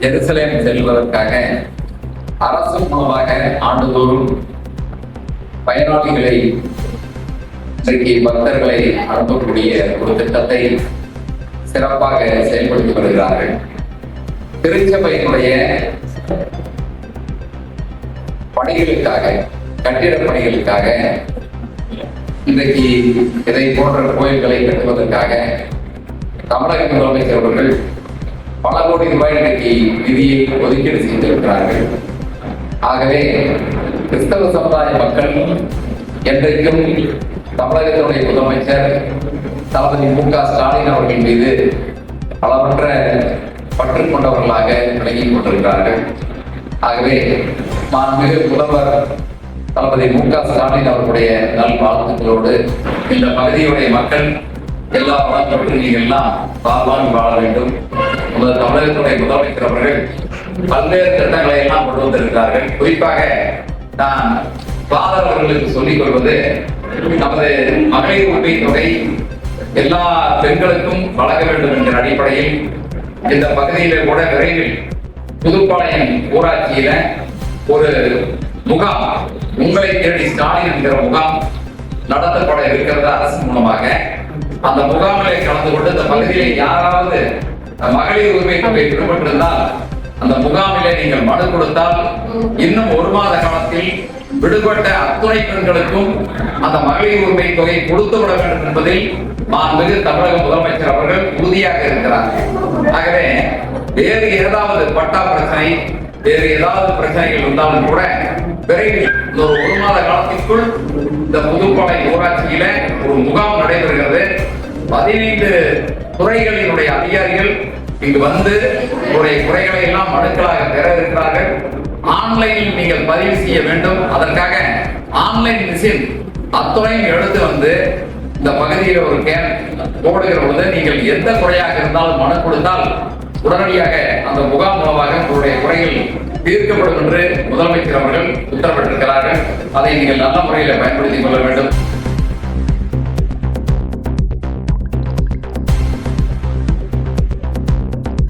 எருசலேம் செல்வதற்காக அரசு மூலமாக ஆண்டுதோறும் பயனாளிகளை இன்றைக்கு பக்தர்களை அனுப்பக்கூடிய ஒரு திட்டத்தை சிறப்பாக செயல்படுத்தி வருகிறார்கள். திருச்சபையினுடைய பணிகளுக்காக கட்டிட பணிகளுக்காக இன்றைக்கு இதை போன்ற கோயில்களை கட்டுவதற்காக தமிழக முதலமைச்சர் அவர்கள் பல கோடி ரூபாய் இன்றைக்கு நிதியை ஒதுக்கீடு செய்திருக்கிறார்கள் ஆகவே கிறிஸ்தவ சமுதாய மக்கள் என்றைக்கும் தமிழகத்தினுடைய முதலமைச்சர் தளபதி மு க ஸ்டாலின் அவர்கள் மீது பலவற்ற பற்று கொண்டவர்களாக விளங்கிக் கொண்டிருக்கிறார்கள். ஆகவே மாண்புமிகு முதல்வர் தளபதி மு க ஸ்டாலின் அவர்களுடைய நல்வாழ்த்துக்களோடு இந்த பகுதியுடைய மக்கள் எல்லா வளப்பட்டு எல்லாம் வாழ வேண்டும். முதல் தமிழகத்துடைய முதலமைச்சர் அவர்கள் பல்வேறு திட்டங்களை எல்லாம் கொண்டு வந்திருக்கிறார்கள். குறிப்பாக நான் பாதர் அவர்களுக்கு சொல்லிக் கொள்வது நமது மகளிர் உரிமை தொகை எல்லா பெண்களுக்கும் வழங்க வேண்டும் என்கிற அடிப்படையில் இந்த பகுதியில கூட விரைவில் புதுப்பாளையம் ஊராட்சியில ஒரு முகாம் உங்களை தேடி ஸ்டாலின் என்கிற முகாம் நடத்தப்பட இருக்கிறது அரசு மூலமாக. அந்த முகாமிலே கலந்து கொண்டு இந்த பகுதியில் யாராவது மகளிர் உரிமை தொகை விடுபட்டிருந்தால் அந்த முகாமிலே நீங்கள் மனு கொடுத்தால் இன்னும் ஒரு மாத காலத்தில் விடுபட்ட அத்துணை பெண்களுக்கும் அந்த மகளிர் உரிமை தொகை கொடுத்து விட வேண்டும் என்பதில் மாண்புமிகு தமிழக முதலமைச்சர் அவர்கள் உறுதியாக இருக்கிறார் ஆகவே வேறு ஏதாவது பட்டா பிரச்சனை வேறு ஏதாவது பிரச்சனைகள் இருந்தாலும் கூட விரைவில் இந்த ஒரு ஒரு மாத காலத்திற்குள் இந்த புதுப்பாளை ஊராட்சியில ஒரு முகாம் நடைபெறுகிறது. பதினைந்து துறைகளினுடைய அதிகாரிகள் இங்கு வந்து உங்களுடைய குறைகளை எல்லாம் மனுக்களாக பெற இருக்கிறார்கள். ஆன்லைனில் நீங்கள் பதிவு செய்ய வேண்டும். அதற்காக ஆன்லைன் மிஷின் அத்துறையும் எடுத்து வந்து இந்த பகுதியில் ஒரு கேன் போடுகிற பொழுது நீங்கள் எந்த குறையாக இருந்தாலும் மனு கொடுத்தால் உடனடியாக அந்த முகாம் மூலமாக உங்களுடைய குறைகள் தீர்க்கப்படும் என்று முதலமைச்சர் அவர்கள் உத்தரவிட்டிருக்கிறார்கள். அதை நீங்கள் நல்ல முறையில் பயன்படுத்திக் கொள்ள வேண்டும்.